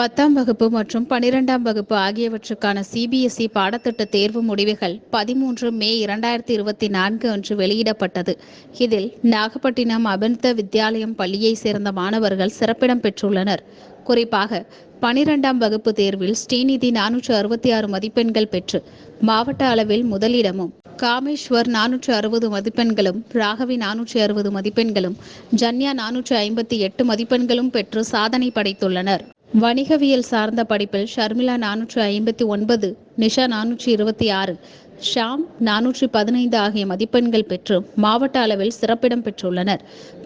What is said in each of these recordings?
பத்தாம் வகுப்பு மற்றும் பனிரெண்டாம் வகுப்பு ஆகியவற்றுக்கான சிபிஎஸ்இ பாடத்திட்ட தேர்வு முடிவுகள் பதிமூன்று மே இரண்டாயிரத்தி இருபத்தி நான்கு அன்று வெளியிடப்பட்டது. இதில் நாகப்பட்டினம் அபிர்த வித்யாலயம் பள்ளியைச் சேர்ந்த மாணவர்கள் சிறப்பிடம் பெற்றுள்ளனர். குறிப்பாக பனிரெண்டாம் வகுப்பு தேர்வில் ஸ்ரீநிதி நானூற்று அறுபத்தி ஆறு மதிப்பெண்கள் பெற்று மாவட்ட அளவில் முதலிடமும் காமேஸ்வர் நானூற்று அறுபது மதிப்பெண்களும் ராகவி நானூற்றி அறுபது மதிப்பெண்களும் ஜன்யா நானூற்று ஐம்பத்தி எட்டு மதிப்பெண்களும் பெற்று சாதனை படைத்துள்ளனர். வணிகவியல் சார்ந்த படிப்பில் ஷர்மிளா நானூற்று ஐம்பத்தி ஒன்பது நிஷா நானூற்றி இருபத்தி ஆறு ஷாம் நானூற்றி பதினைந்து ஆகிய மதிப்பெண்கள் பெற்று மாவட்ட அளவில் சிறப்பிடம் பெற்றுள்ளனர்.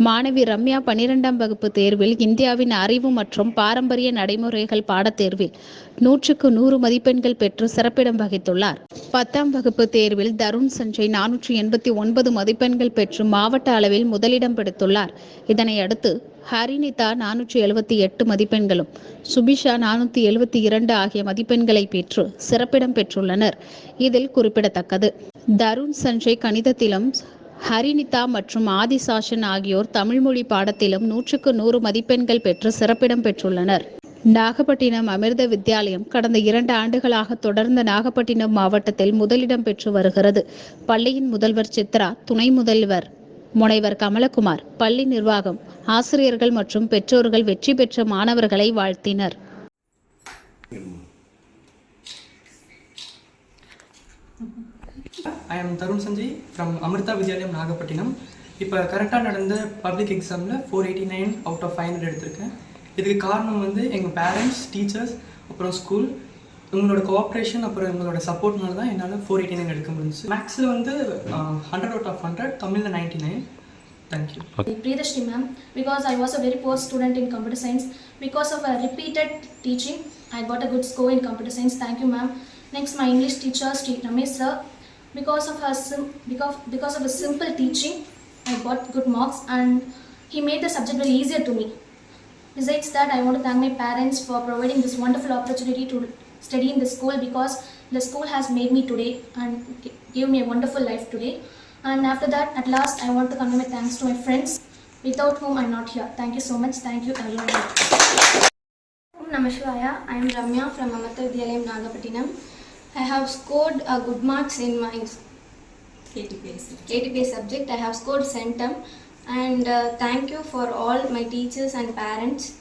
மாணவி ரம்யா பனிரெண்டாம் வகுப்பு தேர்வில் இந்தியாவின் அறிவு மற்றும் பாரம்பரிய நடைமுறைகள் பாடத்தேர்வில் நூற்றுக்கு நூறு மதிப்பெண்கள் பெற்று சிறப்பிடம் வகித்துள்ளார். பத்தாம் வகுப்பு தேர்வில் தருண் சஞ்சய் நானூற்றி எண்பத்தி ஒன்பது மதிப்பெண்கள் பெற்று மாவட்ட அளவில் முதலிடம் பிடித்துள்ளார். இதனையடுத்து ஹரினிதா நானூற்றி எழுபத்தி எட்டு மதிப்பெண்களும் சுபிஷா நானூற்றி எழுபத்தி இரண்டு ஆகிய மதிப்பெண்களை பெற்று சிறப்பிடம் பெற்றுள்ளனர். இதில் குறிப்பிடத்தக்கது. தருண் சஞ்சய் கணிதத்திலும் ஹரினிதா மற்றும் ஆதிசாஷன் ஆகியோர் தமிழ்மொழி பாடத்திலும் நூற்றுக்கு நூறு மதிப்பெண்கள் பெற்று சிறப்பிடம் பெற்றுள்ளனர். நாகப்பட்டினம் அமிர்த வித்யாலயம் கடந்த இரண்டு ஆண்டுகளாக தொடர்ந்த நாகப்பட்டினம் மாவட்டத்தில் முதலிடம் பெற்று வருகிறது. பள்ளியின் முதல்வர் சித்ரா துணை முதல்வர் முனைவர் கமலகுமார் பள்ளி நிர்வாகம் ஆசிரியர்கள் மற்றும் பெற்றோர்கள் வெற்றி பெற்ற மாணவர்களை வாழ்த்தினர். I am Tarun Sanjay from Amrita Vidyalayam Nagapattinam இப்போ கரெக்டாக நடந்த பப்ளிக் எக்ஸாமில் four eighty nine out of five hundred எடுத்திருக்கேன். இதுக்கு காரணம் வந்து எங்கள் பேரண்ட்ஸ் டீச்சர்ஸ் அப்புறம் ஸ்கூல் உங்களோட கோஆப்ரேஷன் அப்புறம் உங்களோட சப்போர்ட்னால தான் என்னால் ஃபோர் எயிட்டி நைன் எடுக்க முடிஞ்சுச்சு மேக்ஸில் வந்து ஹண்ட்ரட் அவுட் ஆஃப் ஹண்ட்ரட் தமிழில் ninety nine thank you Priyadashri ma'am, because I was a very poor student in computer science. Because of a repeated teaching, I got a good score in computer science. Thank you, ma'am. Next, my English teacher, Sri Ramesh sir. Because of her sim- because because of a simple teaching, I got good marks and he made the subject very easier to me. Besides that, I want to thank my parents for providing this wonderful opportunity to study in the school because the school has made me today and gave me a wonderful life today. And after that, at last, I want to convey my thanks to my friends without whom I'm not here. Thank you so much. Thank you, everyone. Namah I am Ramya from Amartha Vidyalayam Nagapattinam. I have scored uh, good marks in my KTPA subject. I have scored centum and uh, thank you for all my teachers and parents